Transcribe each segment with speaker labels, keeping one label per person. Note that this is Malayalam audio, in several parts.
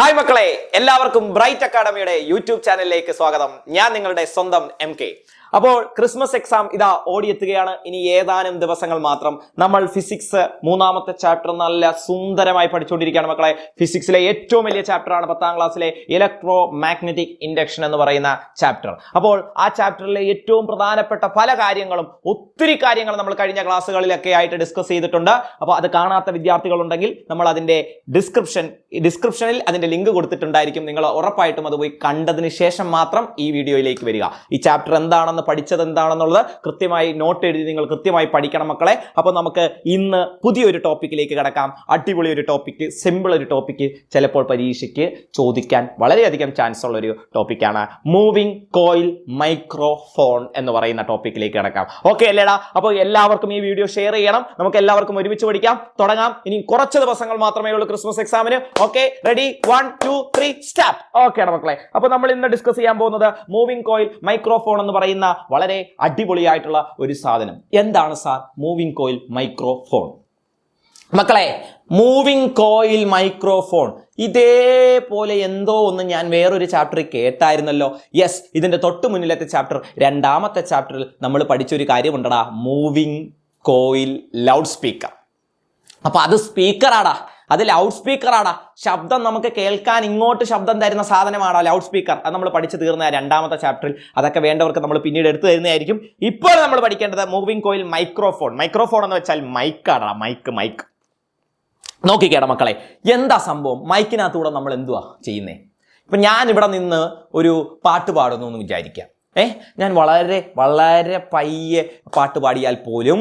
Speaker 1: ഹായ് മക്കളെ എല്ലാവർക്കും ബ്രൈറ്റ് അക്കാഡമിയുടെ യൂട്യൂബ് ചാനലിലേക്ക് സ്വാഗതം. ഞാൻ നിങ്ങളുടെ സ്വന്തം എം കെ. അപ്പോൾ ക്രിസ്മസ് എക്സാം ഇതാ ഓടിയെത്തുകയാണ്. ഇനി ഏതാനും ദിവസങ്ങൾ മാത്രം നമ്മൾ ഫിസിക്സ് മൂന്നാമത്തെ ചാപ്റ്റർ നല്ല സുന്ദരമായി പഠിച്ചുകൊണ്ടിരിക്കുകയാണ് മക്കളെ. ഫിസിക്സിലെ ഏറ്റവും വലിയ ചാപ്റ്ററാണ് പത്താം ക്ലാസ്സിലെ ഇലക്ട്രോ മാഗ്നറ്റിക് ഇൻഡക്ഷൻ എന്ന് പറയുന്ന ചാപ്റ്റർ. അപ്പോൾ ആ ചാപ്റ്ററിലെ ഏറ്റവും പ്രധാനപ്പെട്ട പല കാര്യങ്ങളും ഒത്തിരി കാര്യങ്ങൾ നമ്മൾ കഴിഞ്ഞ ക്ലാസ്സുകളിലൊക്കെ ആയിട്ട് ഡിസ്കസ് ചെയ്തിട്ടുണ്ട്. അപ്പോൾ അത് കാണാത്ത വിദ്യാർത്ഥികളുണ്ടെങ്കിൽ നമ്മൾ അതിന്റെ ഡിസ്ക്രിപ്ഷൻ ഡിസ്ക്രിപ്ഷനിൽ അതിന്റെ ലിങ്ക് കൊടുത്തിട്ടുണ്ടായിരിക്കും. നിങ്ങൾ ഉറപ്പായിട്ടും അത് പോയി കണ്ടതിന് ശേഷം മാത്രം ഈ വീഡിയോയിലേക്ക് വരിക. ഈ ചാപ്റ്റർ എന്താണെന്ന് പഠിച്ചത് എന്താണെന്നുള്ളത് കൃത്യമായി നോട്ട് എഴുതി നിങ്ങൾ കൃത്യമായി പഠിക്കണം മക്കളെ. അപ്പോൾ നമുക്ക് ഇന്ന് പുതിയൊരു ടോപ്പിക്കിലേക്ക് കിടക്കാം. അടിപൊളി ഒരു ടോപ്പിക്ക് സിമ്പിൾ ഒരു ടോപ്പിക്ക് ചിലപ്പോൾ പരീക്ഷയ്ക്ക് ചോദിക്കാൻ വളരെയധികം ചാൻസ് ഉള്ള ഒരു ടോപ്പിക്കാണ് മൂവിങ് കോയിൽ മൈക്രോഫോൺ എന്ന് പറയുന്ന ടോപ്പിക്കിലേക്ക് കിടക്കാം. ഓക്കെ അല്ലേടാ? അപ്പോൾ എല്ലാവർക്കും ഈ വീഡിയോ ഷെയർ ചെയ്യണം. നമുക്ക് എല്ലാവർക്കും ഒരുമിച്ച് പഠിക്കാം. തുടങ്ങാം. ഇനി കുറച്ച് ദിവസങ്ങൾ മാത്രമേ ഉള്ളൂ ക്രിസ്മസ് എക്സാമിന് okay ready one two three stop okay മക്കളെ. അപ്പോൾ നമ്മൾ ഇന്ന് ഡിസ്കസ് ചെയ്യാൻ പോകുന്നത് മൂവിങ് കോയിൽ മൈക്രോഫോൺ എന്ന് പറയുന്ന വളരെ അടിപൊളിയായിട്ടുള്ള ഒരു സാധനം. എന്താണ് സാർ? മൂവിങ് കോയിൽ മൈക്രോഫോൺ മക്കളെ മൂവിങ് കോയിൽ മൈക്രോഫോൺ ഇതേപോലെ എന്തോ ഒന്ന് ഞാൻ വേറൊരു ചാപ്റ്ററിൽ കേട്ടായിരുന്നല്ലോ. യെസ് ഇതിന്റെ തൊട്ട് മുന്നിലത്തെ ചാപ്റ്റർ രണ്ടാമത്തെ ചാപ്റ്ററിൽ നമ്മൾ പഠിച്ചൊരു കാര്യമുണ്ടടാ. മൂവിങ് കോയിൽ ലൗഡ് സ്പീക്കർ അപ്പോൾ അത് സ്പീക്കറാടാ അത് ലൗഡ് സ്പീക്കറാണ് ശബ്ദം നമുക്ക് കേൾക്കാൻ ഇങ്ങോട്ട് ശബ്ദം തരുന്ന സാധനമാണോ ലൗഡ് സ്പീക്കർ അത് നമ്മൾ പഠിച്ചു തീർന്ന രണ്ടാമത്തെ ചാപ്റ്ററിൽ അതൊക്കെ വേണ്ടവർക്ക് നമ്മൾ പിന്നീട് എടുത്തു തരുന്നതായിരിക്കും. ഇപ്പോൾ നമ്മൾ പഠിക്കേണ്ടത് മൂവിങ് കോയിൽ മൈക്രോഫോൺ മൈക്രോഫോൺ എന്ന് വെച്ചാൽ മൈക്കാടാ മൈക്ക് മൈക്ക് നോക്കിക്കേട മക്കളെ എന്താ സംഭവം? മൈക്കിനകത്തൂടെ നമ്മൾ എന്തുവാ ചെയ്യുന്നേ? ഇപ്പൊ ഞാൻ ഇവിടെ നിന്ന് ഒരു പാട്ട് പാടുന്നു എന്ന് വിചാരിക്കാം. ഏഹ് ഞാൻ വളരെ വളരെ പയ്യെ പാട്ട് പാടിയാൽ പോലും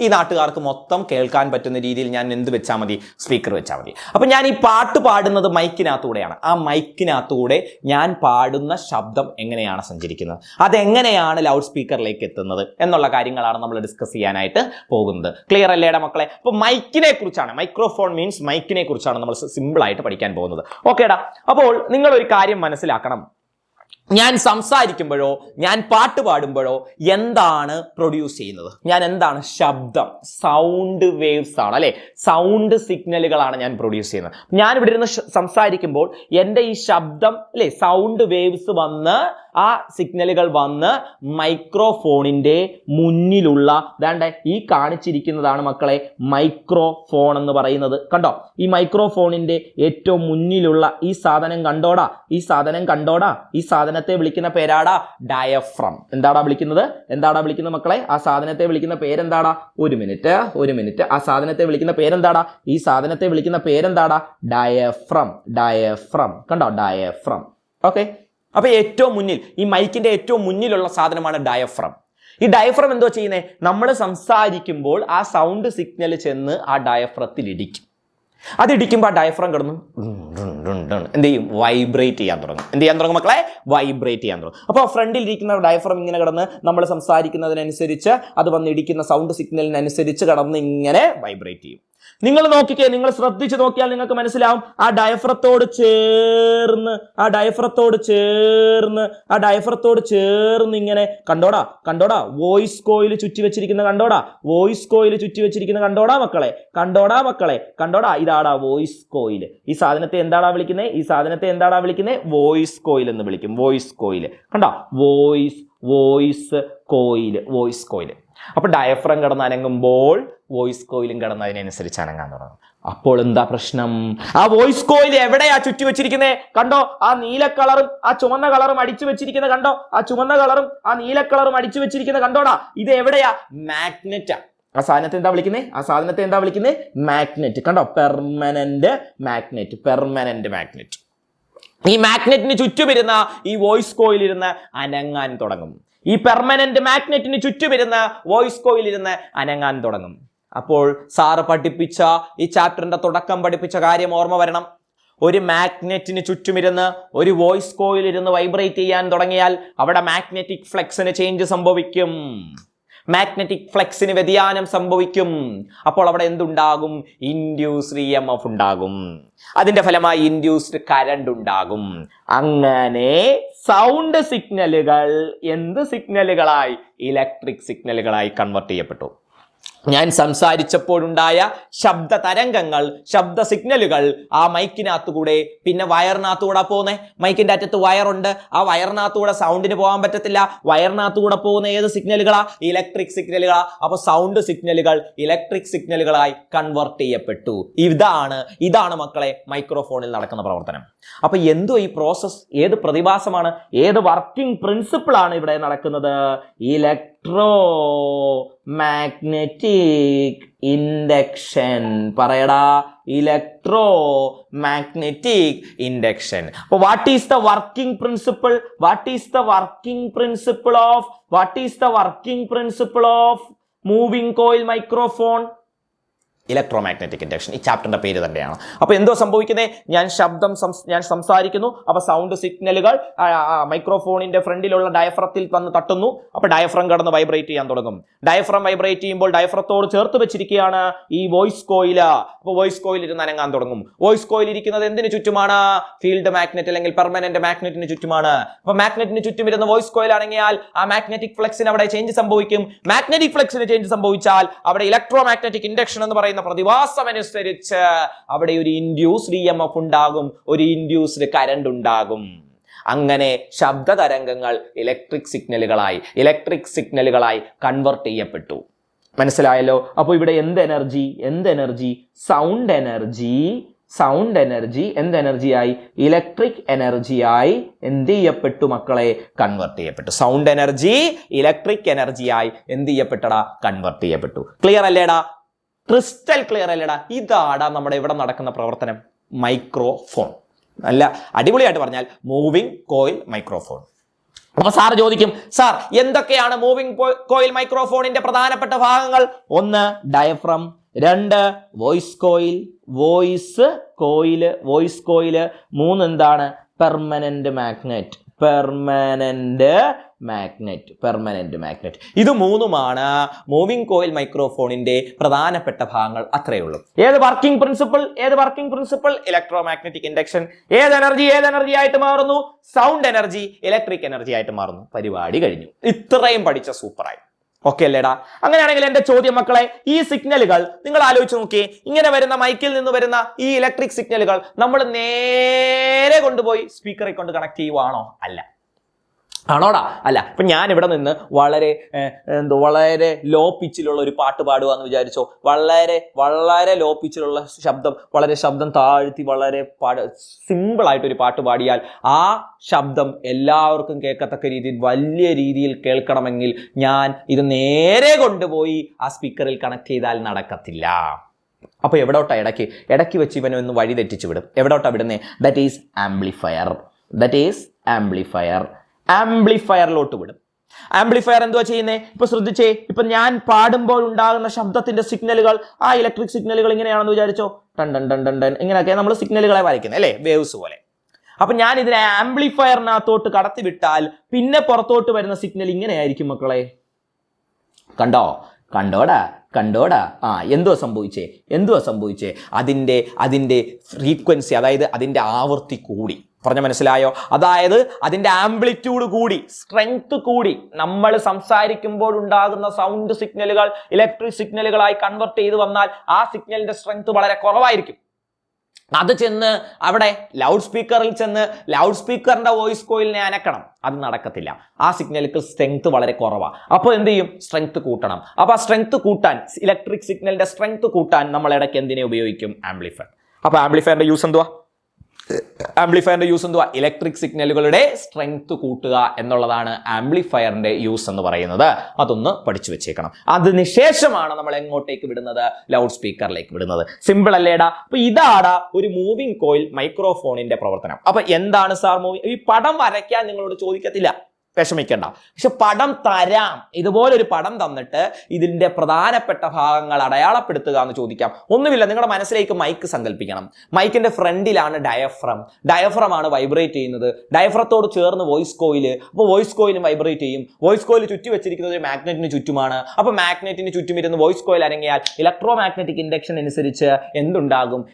Speaker 1: ഈ നാട്ടുകാർക്ക് മൊത്തം കേൾക്കാൻ പറ്റുന്ന രീതിയിൽ ഞാൻ എന്ത് വെച്ചാൽ മതി? സ്പീക്കർ വെച്ചാൽ മതി. അപ്പം ഞാൻ ഈ പാട്ട് പാടുന്നത് മൈക്കിനകത്തൂടെയാണ്. ആ മൈക്കിനകത്തൂടെ ഞാൻ പാടുന്ന ശബ്ദം എങ്ങനെയാണ് സഞ്ചരിക്കുന്നത്? അതെങ്ങനെയാണ് ലൗഡ് സ്പീക്കറിലേക്ക് എത്തുന്നത്? എന്നുള്ള കാര്യങ്ങളാണ് നമ്മൾ ഡിസ്കസ് ചെയ്യാനായിട്ട് പോകുന്നത്. ക്ലിയർ അല്ലേടെ മക്കളെ? അപ്പോൾ മൈക്കിനെ കുറിച്ചാണ് മൈക്രോഫോൺ മീൻസ് മൈക്കിനെ കുറിച്ചാണ് നമ്മൾ സിമ്പിൾ ആയിട്ട് പഠിക്കാൻ പോകുന്നത്. ഓക്കേടാ അപ്പോൾ നിങ്ങൾ ഒരു കാര്യം മനസ്സിലാക്കണം. ഞാൻ സംസാരിക്കുമ്പോഴോ ഞാൻ പാട്ട് പാടുമ്പോഴോ എന്താണ് പ്രൊഡ്യൂസ് ചെയ്യുന്നത്? ഞാൻ എന്താണ് ശബ്ദം? സൗണ്ട് വേവ്സ് ആണ് അല്ലെ? സൗണ്ട് സിഗ്നലുകളാണ് ഞാൻ പ്രൊഡ്യൂസ് ചെയ്യുന്നത്. ഞാൻ ഇവിടെ ഇരുന്ന് സംസാരിക്കുമ്പോൾ എന്റെ ഈ ശബ്ദം അല്ലെ? സൗണ്ട് വേവ്സ് വന്ന് ആ സിഗ്നലുകൾ വന്ന് മൈക്രോഫോണിന്റെ മുന്നിലുള്ള വേണ്ട ഈ കാണിച്ചിരിക്കുന്നതാണ് മക്കളെ മൈക്രോഫോൺ എന്ന് പറയുന്നത്. കണ്ടോ? ഈ മൈക്രോഫോണിന്റെ ഏറ്റവും മുന്നിലുള്ള ഈ സാധനം കണ്ടോടാ? ഈ സാധനം കണ്ടോടാ? ഈ സാധനത്തെ വിളിക്കുന്ന പേരാടാ? ഡയഫ്രം എന്താടാ വിളിക്കുന്നത്? എന്താടാ വിളിക്കുന്നത് മക്കളെ? ആ സാധനത്തെ വിളിക്കുന്ന പേരെന്താടാ? ഒരു മിനിറ്റ് ഒരു മിനിറ്റ്. ആ സാധനത്തെ വിളിക്കുന്ന പേരെന്താടാ? ഈ സാധനത്തെ വിളിക്കുന്ന പേരെന്താടാ? ഡയഫ്രം ഡയഫ്രം കണ്ടോ? ഡയഫ്രം ഓക്കെ അപ്പൊ ഏറ്റവും മുന്നിൽ ഈ മൈക്കിന്റെ ഏറ്റവും മുന്നിലുള്ള സാധനമാണ് ഡയഫ്രം ഈ ഡയഫ്രം എന്തോ ചെയ്യുന്നത് നമ്മൾ സംസാരിക്കുമ്പോൾ ആ സൗണ്ട് സിഗ്നൽ ചെന്ന് ആ ഡയഫ്രത്തിൽ ഇടിക്കും. അത് ഇടിക്കുമ്പോൾ ആ ഡയഫ്രം കിടന്ന് എന്ത് ചെയ്യും? വൈബ്രേറ്റ് ചെയ്യാൻ തുടങ്ങും. എന്ത് ചെയ്യാൻ തുടങ്ങും മക്കളെ? വൈബ്രേറ്റ് ചെയ്യാൻ തുടങ്ങും. അപ്പോൾ ഫ്രണ്ടിൽ ഇരിക്കുന്ന ഡയഫ്രം ഇങ്ങനെ കിടന്ന് നമ്മൾ സംസാരിക്കുന്നതിനനുസരിച്ച് അത് വന്നിടിക്കുന്ന സൗണ്ട് സിഗ്നലിനനുസരിച്ച് കടന്ന് ഇങ്ങനെ വൈബ്രേറ്റ് ചെയ്യും. നിങ്ങൾ നോക്കിക്കേ നിങ്ങൾ ശ്രദ്ധിച്ച് നോക്കിയാൽ നിങ്ങൾക്ക് മനസ്സിലാവും. ആ ഡയഫ്രത്തോട് ചേർന്ന് ആ ഡയഫ്രത്തോട് ചേർന്ന് ആ ഡയഫ്രത്തോട് ചേർന്ന് ഇങ്ങനെ കണ്ടോടാ കണ്ടോടാ വോയിസ് കോയിൽ ചുറ്റി വെച്ചിരിക്കുന്ന കണ്ടോടാ വോയിസ് കോയിൽ ചുറ്റി വെച്ചിരിക്കുന്ന കണ്ടോടാ മക്കളെ കണ്ടോടാ മക്കളെ കണ്ടോടാ ഇതാടാ വോയിസ് കോയിൽ. ഈ സാധനത്തെ എന്താടാ വിളിക്കുന്നത് ഈ സാധനത്തെ എന്താടാ വിളിക്കുന്നത് വോയിസ് കോയിൽ എന്ന് വിളിക്കും വോയിസ് കോയിൽ. കണ്ടോ? Voice voice coil voice coil. അപ്പൊ ഡയഫ്രം കിടന്ന് അനങ്ങുമ്പോൾ വോയിസ് കോയിലും കിടന്ന് അതിനനുസരിച്ച് അനങ്ങാൻ തുടങ്ങും. അപ്പോൾ എന്താ പ്രശ്നം? ആ വോയിസ് കോയിൽ എവിടെയാ ചുറ്റി വെച്ചിരിക്കുന്നത് കണ്ടോ? ആ നീല കളറും ആ ചുവന്ന കളറും അടിച്ചു വെച്ചിരിക്കുന്നത് കണ്ടോ? ആ ചുവന്ന കളറും ആ നീല കളറും അടിച്ചു വെച്ചിരിക്കുന്നത് കണ്ടോടാ? ഇത് എവിടെയാ? മാഗ്നറ്റാ ആ. സാധനത്തെ എന്താ വിളിക്കുന്നത് ആ സാധനത്തെ എന്താ വിളിക്കുന്നത് മാഗ്നറ്റ് കണ്ടോ? പെർമനന്റ് മാഗ്നറ്റ് പെർമനന്റ് മാഗ്നറ്റ് ഈ മാഗ്നറ്റിന് ചുറ്റുമിരുന്ന ഈ വോയിസ് കോയിലിരുന്ന് അനങ്ങാൻ തുടങ്ങും. ഈ പെർമനന്റ് മാഗ്നറ്റിന് ചുറ്റുമിരുന്ന വോയിസ് കോയിൽ ഇരുന്ന് അനങ്ങാൻ തുടങ്ങും. അപ്പോൾ സാറ് പഠിപ്പിച്ച ഈ ചാപ്റ്ററിന്റെ തുടക്കം പഠിപ്പിച്ച കാര്യം ഓർമ്മ വരണം. ഒരു മാഗ്നറ്റിന് ചുറ്റുമിരുന്ന് ഒരു വോയിസ് കോയിൽ ഇരുന്ന് വൈബ്രേറ്റ് ചെയ്യാൻ തുടങ്ങിയാൽ അവിടെ മാഗ്നറ്റിക് ഫ്ലെക്സിന് ചേഞ്ച് സംഭവിക്കും. മാഗ്നറ്റിക് ഫ്ലെക്സിന് വ്യതിയാനം സംഭവിക്കും. അപ്പോൾ അവിടെ എന്തുണ്ടാകും? ഇൻഡ്യൂസ്ഡ് ഇ എം എഫ് ഉണ്ടാകും. അതിന്റെ ഫലമായി ഇൻഡ്യൂസ്ഡ് കറണ്ട് ഉണ്ടാകും. അങ്ങനെ സൗണ്ട് സിഗ്നലുകൾ എന്ത് സിഗ്നലുകളായി ഇലക്ട്രിക് സിഗ്നലുകളായി കൺവെർട്ട് ചെയ്യപ്പെട്ടു. ഞാൻ സംസാരിച്ചപ്പോഴുണ്ടായ ശബ്ദ തരംഗങ്ങൾ ശബ്ദ സിഗ്നലുകൾ ആ മൈക്കിനകത്തുകൂടെ പിന്നെ വയറിനകത്തുകൂടെ പോകുന്നേ മൈക്കിന്റെ അറ്റത്ത് വയറുണ്ട്. ആ വയറിനകത്തുകൂടെ സൗണ്ടിന് പോകാൻ പറ്റത്തില്ല. വയറിനകത്തുകൂടെ പോകുന്ന ഏത് സിഗ്നലുകളാ? ഇലക്ട്രിക് സിഗ്നലുകളാ അപ്പോൾ സൗണ്ട് സിഗ്നലുകൾ ഇലക്ട്രിക് സിഗ്നലുകളായി കൺവെർട്ട് ചെയ്യപ്പെട്ടു. ഇതാണ് ഇതാണ് മക്കളെ മൈക്രോഫോണിൽ നടക്കുന്ന പ്രവർത്തനം. അപ്പോൾ എന്തോ ഈ പ്രോസസ്സ് ഏത് പ്രതിഭാസമാണ്? ഏത് വർക്കിംഗ് പ്രിൻസിപ്പിളാണ് ഇവിടെ നടക്കുന്നത്? ഇലക്ട്രോ മാഗ്നറ്റിക് ഇൻഡക്ഷൻ പറയടാ ഇലക്ട്രോ മാഗ്നറ്റിക് ഇൻഡക്ഷൻ അപ്പോൾ what is the working principle what is the working principle of what is the working principle of moving coil microphone electromagnetic induction ഈ ചാപ്റ്ററിന്റെ പേര് തന്നെയാണ്. അപ്പോൾ എന്തോ സംഭവിക്കുന്നത് ഞാൻ ശബ്ദം ഞാൻ സംസാരിക്കുന്നു. അപ്പോൾ സൗണ്ട് സിഗ്നലുകൾ മൈക്രോഫോണിന്റെ ഫ്രണ്ടിലുള്ള ഡയഫ്രത്തിൽ വന്ന് തട്ടുന്നു. അപ്പോൾ ഡയഫ്രം കടന്ന് വൈബ്രേറ്റ് ചെയ്യാൻ തുടങ്ങും. ഡയഫ്രം വൈബ്രേറ്റ് ചെയ്യുമ്പോൾ ഡയഫ്രത്തോട് ചേർത്ത് വെച്ചിരിക്കുകയാണ് ഈ വോയിസ് കോയിൽ അപ്പോൾ വോയിസ് കോയിൽ ഇരുന്ന് അനങ്ങാൻ തുടങ്ങും. വോയിസ് കോയിൽ ഇരിക്കുന്നത് എന്തിനു ചുറ്റുമാണ്? ഫീൽഡ് മാഗ്നറ്റ് അല്ലെങ്കിൽ പെർമനന്റ് മാഗ്നറ്റിന് ചുറ്റുമാണ്. അപ്പോൾ മാഗ്നറ്റിന് ചുറ്റും ഇരുന്ന് വോയിസ് കോയിൽ അടങ്ങിയാൽ ആ മാഗ്നറ്റിക് ഫ്ലക്സിന് അവിടെ ചേഞ്ച് സംഭവിക്കും. മാഗ്നറ്റിക് ഫ്ലക്സിന് ചേഞ്ച് സംഭവിച്ചാൽ അവിടെ ഇലക്ട്രോ മാഗ്നറ്റിക് ഇൻഡക്ഷൻ എന്ന് പറയുന്ന പ്രതിഭാസം അനുസരിച്ച് അവിടെ ഒരു ഇൻഡ്യൂസ്ഡ് ഇ എം എഫ് ഉണ്ടാകും ഒരു ഇൻഡ്യൂസ്ഡ് കരണ്ട് ഉണ്ടാകും. അങ്ങനെ ശബ്ദ തരംഗങ്ങൾ ഇലക്ട്രിക് സിഗ്നലുകളായി ഇലക്ട്രിക് സിഗ്നലുകളായി കൺവെർട്ട് ചെയ്യപ്പെട്ടു. മനസ്സിലായല്ലോ? അപ്പോൾ ഇവിടെ എന്ത് എനർജി എന്ത് energy sound energy sound energy എന്ത് എനർജിയായി ഇലക്ട്രിക് എനർജിയായി എന്ത് ചെയ്യപ്പെട്ടു മക്കളെ? കൺവെർട്ട് ചെയ്യപ്പെട്ടു. സൗണ്ട് എനർജി ഇലക്ട്രിക് എനർജിയായി എന്ത് ചെയ്യപ്പെട്ടടാ? കൺവെർട്ട് ചെയ്യപ്പെട്ടു. ക്ലിയർ അല്ലേടാ? ക്രിസ്റ്റൽ ക്ലിയർ അല്ലേടാ. ഇതാടാ നമ്മുടെ ഇവിടെ നടക്കുന്ന പ്രവർത്തനം. മൈക്രോഫോൺ. നല്ല അടിപൊളിയായിട്ട് പറഞ്ഞാൽ മൂവിങ് കോയിൽ മൈക്രോഫോൺ. അപ്പൊ സാർ ചോദിക്കും സാർ എന്തൊക്കെയാണ് മൂവിങ് കോയിൽ മൈക്രോഫോണിന്റെ പ്രധാനപ്പെട്ട ഭാഗങ്ങൾ? ഒന്ന് ഡയഫ്രം. രണ്ട് voice coil. Voice coil voice coil മൂന്ന് എന്താണ്? Permanent magnet. Permanent magnet permanent magnet ഇത് മൂന്നുമാണ് മൂവിംഗ് കോയിൽ മൈക്രോഫോണിന്റെ പ്രധാനപ്പെട്ട ഭാഗങ്ങൾ അത്രയേ ഉള്ളൂ. ഏത് വർക്കിംഗ് പ്രിൻസിപ്പിൾ ഏത് working principle electro magnetic induction ഏത് എനർജി ഏത് എനർജി ആയിട്ട് മാറുന്നു? സൗണ്ട് എനർജി ഇലക്ട്രിക് എനർജി ആയിട്ട് മാറുന്നു. പരിപാടി കഴിഞ്ഞു. ഇത്രയും പഠിച്ച സൂപ്പറായി ഓക്കെ അല്ലേടാ? അങ്ങനെയാണെങ്കിൽ എന്റെ ചോദ്യം മക്കളെ ഈ സിഗ്നലുകൾ നിങ്ങൾ ആലോചിച്ച് നോക്കിയേ. ഇങ്ങനെ വരുന്ന മൈക്കിൽ നിന്ന് വരുന്ന ഈ ഇലക്ട്രിക് സിഗ്നലുകൾ നമ്മൾ നേരെ കൊണ്ടുപോയി സ്പീക്കറെ കൊണ്ട് കണക്ട് ചെയ്യുവാണോ? അല്ല. ആണോടാ? അല്ല ഇപ്പം ഞാൻ ഇവിടെ നിന്ന് വളരെ എന്തോ വളരെ ലോ പിച്ചിലുള്ള ഒരു പാട്ട് പാടുക എന്ന് വിചാരിച്ചോ വളരെ വളരെ ലോ പിച്ചിലുള്ള ശബ്ദം വളരെ ശബ്ദം താഴ്ത്തി വളരെ പാട ഒരു പാട്ട് പാടിയാൽ ആ ശബ്ദം എല്ലാവർക്കും കേൾക്കത്തക്ക രീതിയിൽ വലിയ രീതിയിൽ കേൾക്കണമെങ്കിൽ ഞാൻ ഇത് നേരെ കൊണ്ടുപോയി ആ സ്പീക്കറിൽ കണക്ട് ചെയ്താൽ നടക്കത്തില്ല. അപ്പോൾ എവിടോട്ടാ ഇടയ്ക്ക്? ഇടയ്ക്ക് വെച്ച് ഇവനെ ഒന്ന് വഴി തെറ്റിച്ചു വിടും. എവിടോട്ടാ വിടുന്നേ? That is amplifier that is amplifier ആംപ്ലിഫയറിലോട്ട് വിടും. ആംപ്ലിഫയർ എന്തുവാ ചെയ്യുന്നേ? ഇപ്പൊ ശ്രദ്ധിച്ചേ ഇപ്പൊ ഞാൻ പാടുമ്പോൾ ഉണ്ടാകുന്ന ശബ്ദത്തിന്റെ സിഗ്നലുകൾ ആ ഇലക്ട്രിക് സിഗ്നലുകൾ ഇങ്ങനെയാണെന്ന് വിചാരിച്ചോ? ടൺ ടൺ ടൺ ടൺ ഇങ്ങനെയൊക്കെ നമ്മൾ സിഗ്നലുകളെ വരയ്ക്കുന്നത് അല്ലേ? വേവ്സ് പോലെ. അപ്പൊ ഞാൻ ഇതിനെ ആംപ്ലിഫയറിനകത്തോട്ട് കടത്തിവിട്ടാൽ പിന്നെ പുറത്തോട്ട് വരുന്ന സിഗ്നൽ ഇങ്ങനെയായിരിക്കും മക്കളെ. കണ്ടോ? കണ്ടോടാ കണ്ടോടാ. ആ എന്തോ സംഭവിച്ചേ? എന്തോ സംഭവിച്ചേ? അതിന്റെ അതിന്റെ ഫ്രീക്വൻസി അതായത് അതിന്റെ ആവൃത്തി കൂടി. പറഞ്ഞ മനസ്സിലായോ? അതായത് അതിന്റെ ആംപ്ലിറ്റ്യൂഡ് കൂടി സ്ട്രെങ്ത് കൂടി നമ്മൾ സംസാരിക്കുമ്പോൾ ഉണ്ടാകുന്ന സൗണ്ട് സിഗ്നലുകൾ ഇലക്ട്രിക് സിഗ്നലുകളായി കൺവെർട്ട് ചെയ്ത് വന്നാൽ ആ സിഗ്നലിന്റെ സ്ട്രെങ്ത് വളരെ കുറവായിരിക്കും. അത് ചെന്ന് അവിടെ ലൗഡ് സ്പീക്കറിൽ ചെന്ന് ലൗഡ് സ്പീക്കറിന്റെ വോയിസ് കോയിലിനെ അനക്കണം. അത് നടക്കത്തില്ല. ആ സിഗ്നലുകൾ സ്ട്രെങ്ത് വളരെ കുറവാണ് അപ്പോൾ എന്ത് ചെയ്യും? സ്ട്രെങ്ത് കൂട്ടണം. അപ്പോൾ ആ സ്ട്രെങ്ത് കൂട്ടാൻ ഇലക്ട്രിക് സിഗ്നലിന്റെ സ്ട്രെങ്ത് കൂട്ടാൻ നമ്മൾ ഇടയ്ക്ക് എന്തിനെ ഉപയോഗിക്കും? ആംപ്ലിഫയർ. അപ്പോൾ ആംപ്ലിഫയറിന്റെ യൂസ് എന്തുവാ? ആംപ്ലിഫയറിന്റെ യൂസ് എന്തുവാ? ഇലക്ട്രിക് സിഗ്നലുകളുടെ സ്ട്രെങ്ത് കൂട്ടുക എന്നുള്ളതാണ് ആംപ്ലിഫയറിന്റെ യൂസ് എന്ന് പറയുന്നത്. അതൊന്ന് പഠിച്ചു വെച്ചേക്കണം. അതിനുശേഷമാണ് നമ്മൾ എങ്ങോട്ടേക്ക് വിടുന്നത്? ലൗഡ് സ്പീക്കറിലേക്ക് വിടുന്നത്. സിമ്പിൾ അല്ലേടാ? അപ്പൊ ഇതാടാ ഒരു മൂവിംഗ് കോയിൽ മൈക്രോഫോണിന്റെ പ്രവർത്തനം. അപ്പൊ എന്താണ് സാർ മൂവി ഈ പടം വരയ്ക്കാൻ നിങ്ങളോട് ചോദിക്കത്തില്ല. വിഷമിക്കണ്ട. പക്ഷെ പടം തരാം. ഇതുപോലൊരു പടം തന്നിട്ട് ഇതിന്റെ പ്രധാനപ്പെട്ട ഭാഗങ്ങൾ അടയാളപ്പെടുത്തുക എന്ന് ചോദിക്കാം. ഒന്നുമില്ല നിങ്ങളുടെ മനസ്സിലേക്ക് മൈക്ക് സങ്കല്പിക്കണം മൈക്കിന്റെ ഫ്രണ്ടിലാണ് ഡയഫ്രം ഡയഫ്രം ആണ് വൈബ്രേറ്റ് ചെയ്യുന്നത്. ഡയഫ്രത്തോട് ചേർന്ന് വോയിസ് കോയിൽ അപ്പോൾ വോയിസ് കോയിലും വൈബ്രേറ്റ് ചെയ്യും. വോയിസ് കോയിൽ ചുറ്റി വെച്ചിരിക്കുന്നത് ഒരു മാഗ്നറ്റിന് ചുറ്റുമാണ്. അപ്പോൾ മാഗ്നറ്റിന് ചുറ്റും ഇരുന്ന് വോയിസ് കോയിൽ അരങ്ങിയാൽ ഇലക്ട്രോ മാഗ്നറ്റിക് ഇൻഡക്ഷൻ അനുസരിച്ച് എന്തുണ്ടാകും?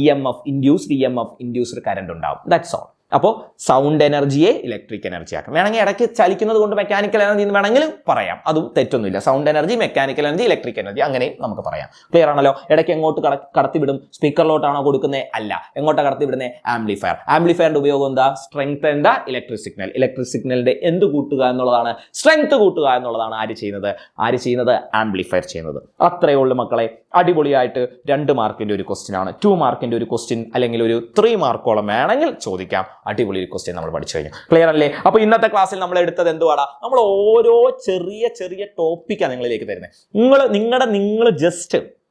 Speaker 1: E M F induced E M F induced current ഉണ്ടാകും. ദാറ്റ്സ് ഓൾ അപ്പോൾ സൗണ്ട് എനർജിയെ ഇലക്ട്രിക് എനർജി ആക്കാം. വേണമെങ്കിൽ ഇടയ്ക്ക് ചലിക്കുന്നത് കൊണ്ട് മെക്കാനിക്കൽ എനർജി എന്ന് വേണമെങ്കിലും പറയാം. അതും തെറ്റൊന്നുമില്ല. Sound energy mechanical energy electric energy അങ്ങനെയും നമുക്ക് പറയാം. ക്ലിയർ ആണല്ലോ? ഇടയ്ക്ക് എങ്ങോട്ട് കട കടത്തിവിടും? സ്പീക്കറിലോട്ടാണോ കൊടുക്കുന്നത് അല്ല. എങ്ങോട്ടാണ് കടത്തിവിടുന്നത് ആംപ്ലിഫയർ ആംപ്ലിഫയറിന്റെ ഉപയോഗം എന്താ? സ്ട്രെങ്ത് എന്താ? ഇലക്ട്രിക് സിഗ്നൽ ഇലക്ട്രിക് സിഗ്നലിന്റെ എന്ത് കൂട്ടുക എന്നുള്ളതാണ്. സ്ട്രെങ്ത് കൂട്ടുക എന്നുള്ളതാണ് ആര് ചെയ്യുന്നത്? ആര് ചെയ്യുന്നത്? ആംപ്ലിഫയർ ചെയ്യുന്നത്. അത്രയേ ഉള്ളൂ മക്കളെ. അടിപൊളിയായിട്ട് രണ്ട് മാർക്കിന്റെ ഒരു ക്വസ്റ്റ്യൻ ആണ്. ടു മാർക്കിന്റെ ഒരു ക്വസ്റ്റ്യൻ അല്ലെങ്കിൽ ഒരു ത്രീ മാർക്കോളം വേണമെങ്കിൽ ചോദിക്കാം. അടിപൊളി ഒരു ക്വസ്റ്റ്യൻ നമ്മൾ പഠിച്ചു കഴിഞ്ഞു. ക്ലിയർ അല്ലേ? അപ്പൊ ഇന്നത്തെ ക്ലാസ്സിൽ നമ്മൾ എടുത്തത് എന്തുവാടാ? നമ്മൾ ഓരോ ചെറിയ ചെറിയ ടോപ്പിക്കാണ് നിങ്ങളിലേക്ക് തരുന്നത് നിങ്ങൾ നിങ്ങളുടെ നിങ്ങൾ ജസ്റ്റ്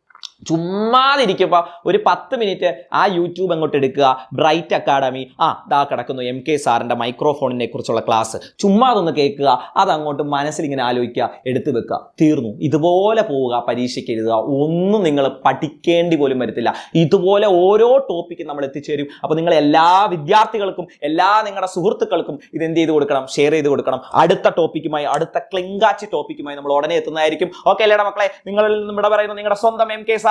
Speaker 1: ചുമ്മാതിരിക്കുമ്പോൾ ഒരു പത്ത് മിനിറ്റ് ആ യൂട്യൂബ് അങ്ങോട്ട് എടുക്കുക. Bright Academy. ആ ഇതാ കിടക്കുന്നു എം കെ സാറിന്റെ മൈക്രോഫോണിനെ കുറിച്ചുള്ള ക്ലാസ് ചുമ്മാ അതൊന്ന് കേൾക്കുക. അതങ്ങോട്ട് മനസ്സിൽ ഇങ്ങനെ ആലോചിക്കുക. എടുത്തു വെക്കുക. തീർന്നു. ഇതുപോലെ പോവുക പരീക്ഷയ്ക്ക് എഴുതുക. ഒന്നും നിങ്ങൾ പഠിക്കേണ്ടി പോലും വരത്തില്ല. ഇതുപോലെ ഓരോ ടോപ്പിക്കും നമ്മൾ എത്തിച്ചേരും. അപ്പോൾ നിങ്ങൾ എല്ലാ വിദ്യാർത്ഥികൾക്കും എല്ലാ നിങ്ങളുടെ സുഹൃത്തുക്കൾക്കും ഇത് എന്ത് ചെയ്ത് കൊടുക്കണം? ഷെയർ ചെയ്ത് കൊടുക്കണം. അടുത്ത ടോപ്പിക്കുമായി അടുത്ത ക്ലിങ്കാച്ചി ടോപ്പിക്കുമായി നമ്മൾ ഉടനെ എത്തുന്നതായിരിക്കും. ഓക്കെ അല്ലേടാ മക്കളെ? നിങ്ങളിൽ നിന്നും ഇവിടെ പറയുന്നത് നിങ്ങളുടെ സ്വന്തം M K sir